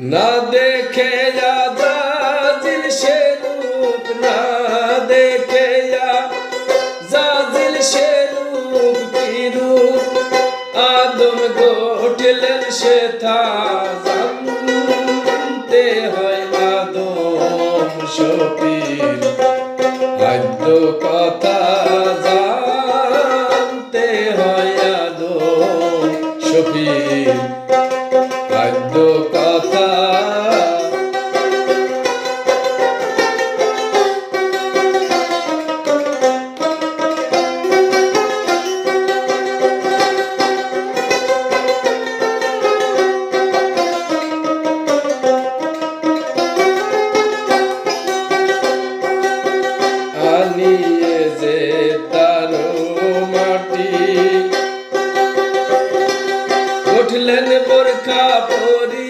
না দেখে জাজিল সে রূপ, না দেখে জাজিল সে রূপ কি রূপ? আদম গোটলেন সে থা, জানতে হয় আদম শফির খাদ্য কথা জানতে হয় আদম শফির খাদ্য কথা। আনিয়ে যে তার মাটি উঠলেন বোরখা পরি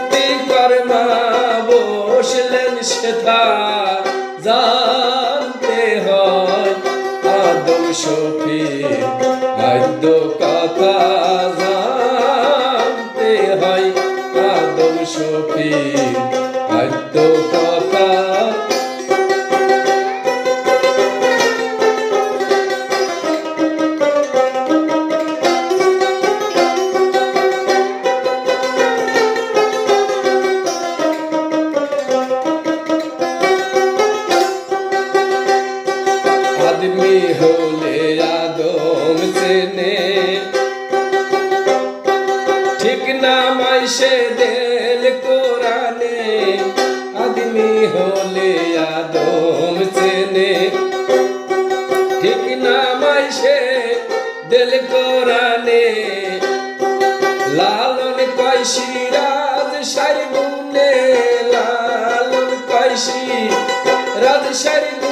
কীর্তি কর্মা বসলেন সেথা জানতে হয়, আদম সফি আদ্য কথা। জানতে হয়, আদম সফি আদ্য কথা। আদমি হলে আদম চেনে ঠিক নামাই সে দেল কোরআনে আদমি হলে আদম চেনে ঠিক নামাই সে দেল কোরআনে লালন কয়সি রাজ সারি গুনে লালন কয়সি রাজ সারি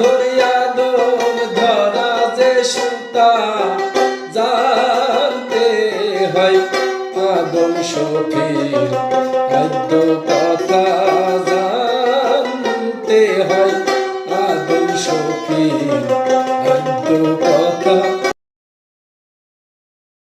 ধরিয়া দোম ধরা যে সুতা জানতে হয় আদম সখী খাদ্য কথা জানতে হয় আদম সখী খাদ্য কথা